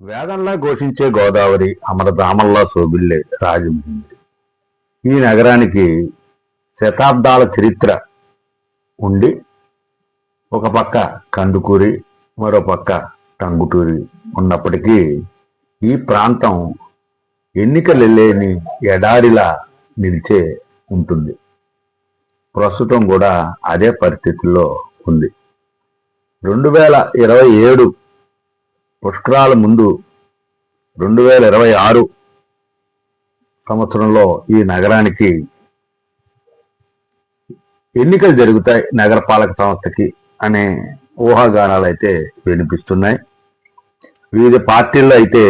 వేదంలా ఘోషించే గోదావరి అమరధామల్లా శోభిల్లే రాజమహేంద్రి. ఈ నగరానికి శతాబ్దాల చరిత్ర ఉండి ఒక పక్క కందుకూరి మరో పక్క టంగుటూరి ఉన్నప్పటికీ ఈ ప్రాంతం ఎన్నికలు లేని ఎడారిలా నిలిచే ఉంటుంది. ప్రస్తుతం కూడా అదే పరిస్థితుల్లో ఉంది. రెండు వేల ఇరవై ఏడు పుష్కరాల ముందు రెండు వేల ఇరవై ఆరు సంవత్సరంలో ఈ నగరానికి ఎన్నికలు జరుగుతాయి నగరపాలక సంస్థకి అనే ఊహాగానాలు అయితే వినిపిస్తున్నాయి. వివిధ పార్టీల్లో అయితే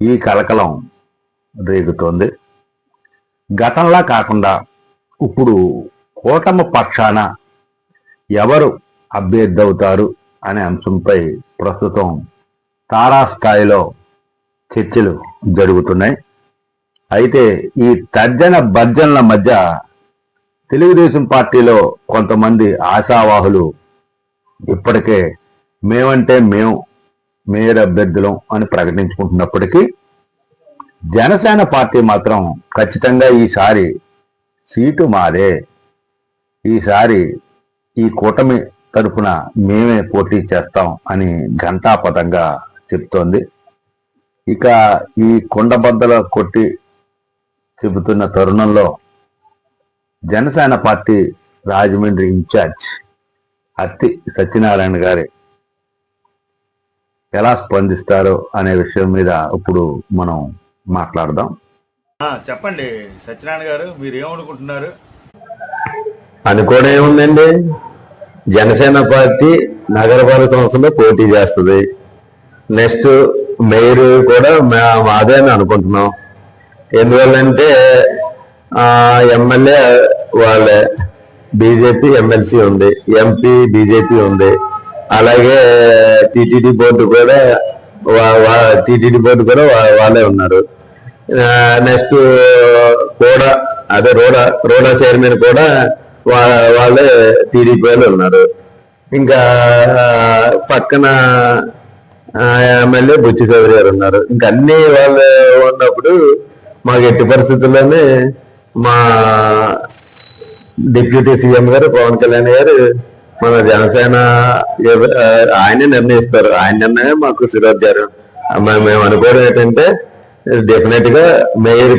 ఈ కలకలం రేగుతోంది. గతంలా కాకుండా ఇప్పుడు కూటమి పక్షాన ఎవరు అభ్యర్థి అవుతారు అనే అంశంపై ప్రస్తుతం తారాస్థాయిలో చర్చలు జరుగుతున్నాయి. అయితే ఈ తర్జన భర్జనల మధ్య తెలుగుదేశం పార్టీలో కొంతమంది ఆశావాహులు ఇప్పటికే మేమంటే మేము మేయర్ అభ్యర్థులం అని ప్రకటించుకుంటున్నప్పటికీ జనసేన పార్టీ మాత్రం ఖచ్చితంగా ఈసారి సీటు మాదే. ఈసారి ఈ కూటమి తరఫున మేమే పోటీ చేస్తాం అని ఘంటాపథంగా చెప్తోంది. ఇక ఈ కొండబద్దల కొట్టి చెబుతున్న తరుణంలో జనసేన పార్టీ రాజమండ్రి ఇన్ఛార్జ్ అత్తి సత్యనారాయణ గారి ఎలా స్పందిస్తారో అనే విషయం మీద ఇప్పుడు మనం మాట్లాడదాం. ఆ, చెప్పండి సత్యనారాయణ గారు మీరు ఏమనుకుంటున్నారు అనుకోవడం ఏముందండి జనసేన పార్టీ నగరపాలక సంస్థలో పోటీ చేస్తుంది. నెక్స్ట్ మేయర్ కూడా మా- మాదే అని అనుకుంటున్నాం. ఎందువల్లంటే ఎమ్మెల్యే వాళ్ళే బీజేపీ ఎమ్మెల్సీ ఉంది ఎంపీ బీజేపీ ఉంది. అలాగే టీటీడీ బోర్డు కూడా టీటీడీ బోర్డు కూడా వాళ్ళే ఉన్నారు. నెక్స్ట్ కూడా అదే రోడా రోడా చైర్మన్ కూడా వా- వాళ్ళే టీడీపీ వాళ్ళు ఉన్నారు. ఇంకా పక్కన ఎమ్మెల్యే బుచ్చి చౌదరి గారు ఉన్నారు. ఇంకా అన్ని వాళ్ళు ఉన్నప్పుడు మాకు ఎట్టి పరిస్థితుల్లోనే మా డిప్యూటీ సీఎం గారు పవన్ కళ్యాణ్ గారు మన జనసేన ఆయనే నిర్ణయిస్తారు. ఆయన నిర్ణయం మాకు శిరోద్యారు. మేము అనుకోవడం ఏంటంటే డెఫినెట్గా మేయర్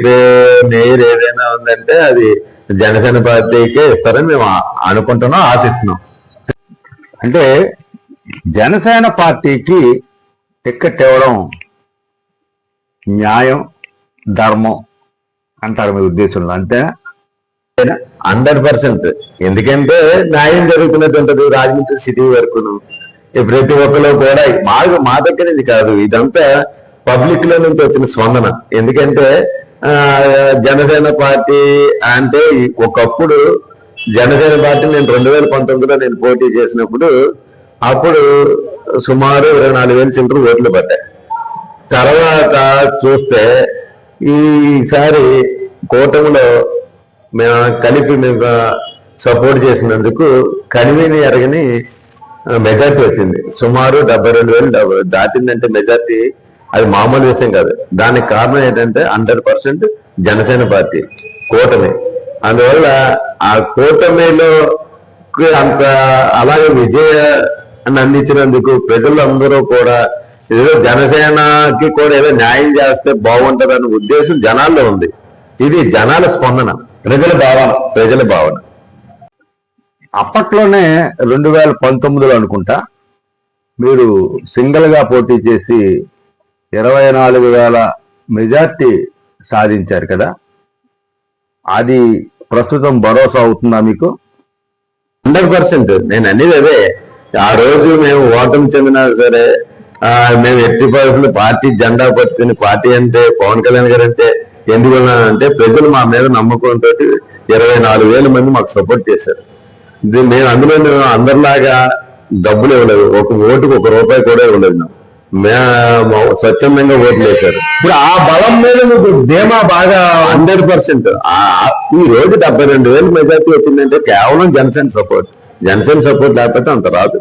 మేయర్ ఏదైనా ఉందంటే అది జనసేన పార్టీకే ఇస్తారని మేము అనుకుంటున్నాం ఆశిస్తున్నాం. అంటే జనసేన పార్టీకి టిక్కెట్ ఇవ్వడం న్యాయం ధర్మం అంటారు మీ ఉద్దేశంలో. అంతే హండ్రెడ్ పర్సెంట్. ఎందుకంటే న్యాయం జరుగుతున్నది ఉంటది రాజమండ్రి సిటీ వరకును. ప్రతి ఒక్కరు కూడా మా మా దగ్గర ఇది కాదు ఇదంతా పబ్లిక్లో నుంచి వచ్చిన స్పందన. ఎందుకంటే ఆ, జనసేన పార్టీ అంటే ఒకప్పుడు జనసేన పార్టీ నేను రెండు వేల పంతొమ్మిదిలో నేను పోటీ చేసినప్పుడు అప్పుడు సుమారు ఇరవై నాలుగు వేల చిల్లర ఓట్లు పడ్డాయి. తర్వాత చూస్తే ఈసారి కూటమిలో మేము కలిపి మేము సపోర్ట్ చేసినందుకు కనివిని ఎరగని మెజార్టీ వచ్చింది. సుమారు డెబ్బై రెండు వేలు డెబ్బై దాటిందంటే మెజార్టీ అది మామూలు విషయం కాదు. దానికి కారణం ఏంటంటే హండ్రెడ్ పర్సెంట్ జనసేన పార్టీ కూటమి. అందువల్ల ఆ కూటమిలో అంత అలాగే విజయ అందించినందుకు ప్రజలందరూ కూడా ఏదో జనసేనకి కూడా ఏదో న్యాయం చేస్తే బాగుంటుంది అనే ఉద్దేశం జనాల్లో ఉంది. ఇది జనాల స్పందన ప్రజల భావన ప్రజల భావన. అప్పట్లోనే రెండు వేల పంతొమ్మిదిలో అనుకుంటా మీరు సింగిల్గా పోటీ చేసి ఇరవై నాలుగు వేల మెజార్టీ సాధించారు కదా. అది ప్రస్తుతం భరోసా అవుతుందా మీకు? Hundred percent. నేను అనేది అదే. ఆ రోజు మేము ఓటమి చెందినా సరే ఆ, మేము ఎట్టి పరిస్థితులు పార్టీ జెండా పట్టుకుని పార్టీ అంటే పవన్ కళ్యాణ్ గారు అంటే ఎందుకున్నానంటే ప్రజలు మా మీద నమ్మకంతో ఇరవై నాలుగు వేల మంది మాకు సపోర్ట్ చేశారు. మేము అందులో మేము అందరిలాగా డబ్బులు ఇవ్వలేదు. ఒక ఓటుకు ఒక రూపాయి కూడా ఇవ్వలేదు స్వచ్ఛందంగా ఓట్లు వేశారు. ఇప్పుడు ఆ బలం మీద మీకు ధీమా బాగా హండ్రెడ్ పర్సెంట్. ఈ రోజు డెబ్బై రెండు వేలు మెజార్టీ వచ్చిందంటే కేవలం జనసేన సపోర్ట్. జనసేన సపోర్ట్ లేకపోతే అంత రాదు.